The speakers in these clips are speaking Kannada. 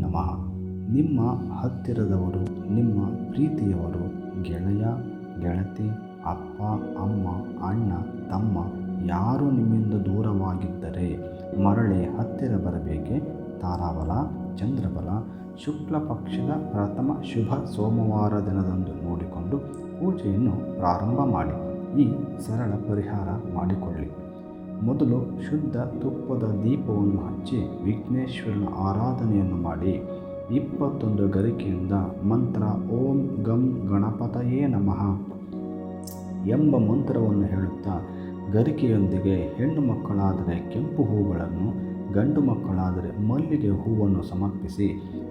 ನಮಃ. ನಿಮ್ಮ ಹತ್ತಿರದವರು, ನಿಮ್ಮ ಪ್ರೀತಿಯವರು, ಗೆಳೆಯ, ಗೆಳತಿ, ಅಪ್ಪ, ಅಮ್ಮ, ಅಣ್ಣ, ತಮ್ಮ, ಯಾರು ನಿಮ್ಮಿಂದ ದೂರವಾಗಿದ್ದರೆ ಮರಳಿ ಹತ್ತಿರ ಬರಬೇಕೆ? ತಾರಾಬಲ, ಚಂದ್ರಬಲ, ಶುಕ್ಲ ಪಕ್ಷದ ಪ್ರಥಮ ಶುಭ ಸೋಮವಾರ ದಿನದಂದು ನೋಡಿಕೊಂಡು ಪೂಜೆಯನ್ನು ಪ್ರಾರಂಭ ಮಾಡಿ. ಈ ಸರಳ ಪರಿಹಾರ ಮಾಡಿಕೊಳ್ಳಿ. ಮೊದಲು ಶುದ್ಧ ತುಪ್ಪದ ದೀಪವನ್ನು ಹಚ್ಚಿ ವಿಘ್ನೇಶ್ವರನ ಆರಾಧನೆಯನ್ನು ಮಾಡಿ. ಇಪ್ಪತ್ತೊಂದು ಗರಿಕೆಯಿಂದ ಮಂತ್ರ ಓಂ ಗಂ ಗಣಪತಯೇ ನಮಃ ಎಂಬ ಮಂತ್ರವನ್ನು ಹೇಳುತ್ತಾ ಗರಿಕೆಯೊಂದಿಗೆ ಹೆಣ್ಣು ಮಕ್ಕಳಾದರೆ ಕೆಂಪು ಹೂಗಳನ್ನು, ಗಂಡು ಮಕ್ಕಳಾದರೆ ಮಲ್ಲಿಗೆ ಹೂವನ್ನು ಸಮರ್ಪಿಸಿ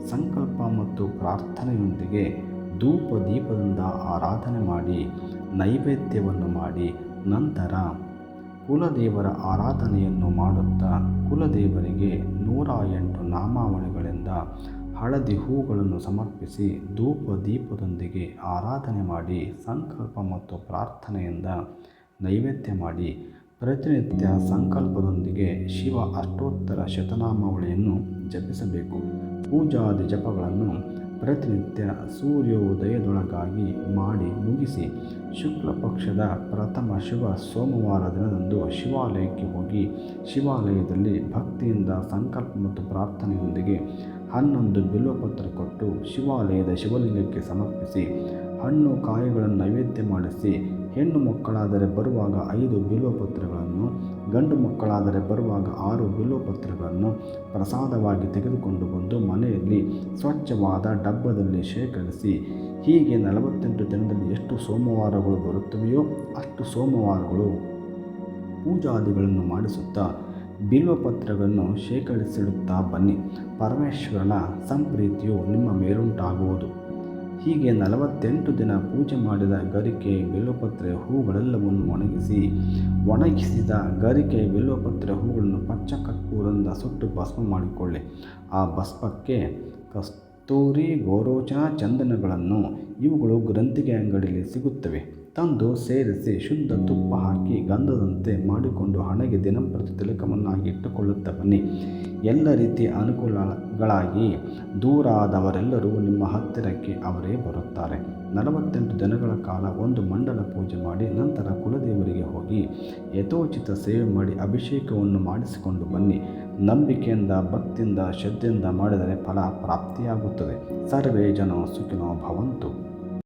ಸಂಕಲ್ಪ ಮತ್ತು ಪ್ರಾರ್ಥನೆಯೊಂದಿಗೆ ಧೂಪ ದೀಪದಿಂದ ಆರಾಧನೆ ಮಾಡಿ, ನೈವೇದ್ಯವನ್ನು ಮಾಡಿ, ನಂತರ ಕುಲದೇವರ ಆರಾಧನೆಯನ್ನು ಮಾಡುತ್ತಾ ಕುಲದೇವರಿಗೆ ನೂರ ಎಂಟು ನಾಮಾವಳಿಗಳಿಂದ ಹಳದಿ ಹೂಗಳನ್ನು ಸಮರ್ಪಿಸಿ ಧೂಪ ದೀಪದೊಂದಿಗೆ ಆರಾಧನೆ ಮಾಡಿ ಸಂಕಲ್ಪ ಮತ್ತು ಪ್ರಾರ್ಥನೆಯಿಂದ ನೈವೇದ್ಯ ಮಾಡಿ ಪ್ರತಿನಿತ್ಯ ಸಂಕಲ್ಪದೊಂದಿಗೆ ಶಿವ ಅಷ್ಟೋತ್ತರ ಶತನಾಮಾವಳಿಯನ್ನು ಜಪಿಸಬೇಕು. ಪೂಜಾದಿ ಜಪಗಳನ್ನು ಪ್ರತಿನಿತ್ಯ ಸೂರ್ಯೋದಯದೊಳಗಾಗಿ ಮಾಡಿ ಮುಗಿಸಿ ಶುಕ್ಲ ಪಕ್ಷದ ಪ್ರಥಮ ಶುಭ ಸೋಮವಾರ ದಿನದಂದು ಶಿವಾಲಯಕ್ಕೆ ಹೋಗಿ ಶಿವಾಲಯದಲ್ಲಿ ಭಕ್ತಿಯಿಂದ ಸಂಕಲ್ಪ ಮತ್ತು ಪ್ರಾರ್ಥನೆಯೊಂದಿಗೆ ಹನ್ನೊಂದು ಬಿಲ್ವಪತ್ರ ಕೊಟ್ಟು ಶಿವಾಲಯದ ಶಿವಲಿಂಗಕ್ಕೆ ಸಮರ್ಪಿಸಿ ಹಣ್ಣು ಕಾಯಿಗಳನ್ನು ನೈವೇದ್ಯ ಮಾಡಿಸಿ, ಹೆಣ್ಣು ಮಕ್ಕಳಾದರೆ ಬರುವಾಗ ಐದು ಬಿಲ್ವಪತ್ರಗಳನ್ನು, ಗಂಡು ಮಕ್ಕಳಾದರೆ ಬರುವಾಗ ಆರು ಬಿಲ್ವಪತ್ರಗಳನ್ನು ಪ್ರಸಾದವಾಗಿ ತೆಗೆದುಕೊಂಡು ಬಂದು ಮನೆಯಲ್ಲಿ ಸ್ವಚ್ಛವಾದ ಡಬ್ಬದಲ್ಲಿ ಶೇಖರಿಸಿ, ಹೀಗೆ ನಲವತ್ತೆಂಟು ದಿನದಲ್ಲಿ ಎಷ್ಟು ಸೋಮವಾರಗಳು ಬರುತ್ತವೆಯೋ ಅಷ್ಟು ಸೋಮವಾರಗಳು ಪೂಜಾದಿಗಳನ್ನು ಮಾಡಿಸುತ್ತಾ ಬಿಲ್ವಪತ್ರಗಳನ್ನು ಶೇಖರಿಸಿಡುತ್ತಾ ಬನ್ನಿ. ಪರಮೇಶ್ವರನ ಸಂಪ್ರೀತಿಯು ನಿಮ್ಮ ಮೇಲುಂಟಾಗುವುದು. ಹೀಗೆ ನಲವತ್ತೆಂಟು ದಿನ ಪೂಜೆ ಮಾಡಿದ ಗರಿಕೆ ಬಿಲ್ವಪತ್ರೆ ಹೂಗಳೆಲ್ಲವನ್ನು ಒಣಗಿಸಿ, ಒಣಗಿಸಿದ ಗರಿಕೆ ಬಿಲ್ವಪತ್ರೆ ಹೂಗಳನ್ನು ಪಚ್ಚ ಕರ್ಪೂರದಿಂದ ಸುಟ್ಟು ಭಸ್ಮ ಮಾಡಿಕೊಳ್ಳಿ. ಆ ಭಸ್ಮಕ್ಕೆ ಕಸ್ತೂರಿ, ಗೋರೋಚನ, ಚಂದನಗಳನ್ನು ಇವುಗಳು ಗ್ರಂಥಿಗೆ ಅಂಗಡಿಯಲ್ಲಿ ಸಿಗುತ್ತವೆ. ತಂದು ಸೇರಿಸಿ ಶುದ್ಧ ತುಪ್ಪ ಹಾಕಿ ಗಂಧದಂತೆ ಮಾಡಿಕೊಂಡು ಹಣೆಗೆ ದಿನಂಪ್ರತಿ ತಿಲಕವನ್ನಾಗಿ ಇಟ್ಟುಕೊಳ್ಳುತ್ತಾ ಬನ್ನಿ. ಎಲ್ಲ ರೀತಿಯ ಅನುಕೂಲಗಳಾಗಿ ದೂರಾದವರೆಲ್ಲರೂ ನಿಮ್ಮ ಹತ್ತಿರಕ್ಕೆ ಅವರೇ ಬರುತ್ತಾರೆ. ನಲವತ್ತೆಂಟು ದಿನಗಳ ಕಾಲ ಒಂದು ಮಂಡಲ ಪೂಜೆ ಮಾಡಿ ನಂತರ ಕುಲದೇವರಿಗೆ ಹೋಗಿ ಯಥೋಚಿತ ಸೇವೆ ಮಾಡಿ ಅಭಿಷೇಕವನ್ನು ಮಾಡಿಸಿಕೊಂಡು ಬನ್ನಿ. ನಂಬಿಕೆಯಿಂದ, ಭಕ್ತಿಯಿಂದ, ಶ್ರದ್ಧೆಯಿಂದ ಮಾಡಿದರೆ ಫಲ ಪ್ರಾಪ್ತಿಯಾಗುತ್ತದೆ. ಸರ್ವೇ ಜನ ಸುಖಿನೋ ಭವಂತು.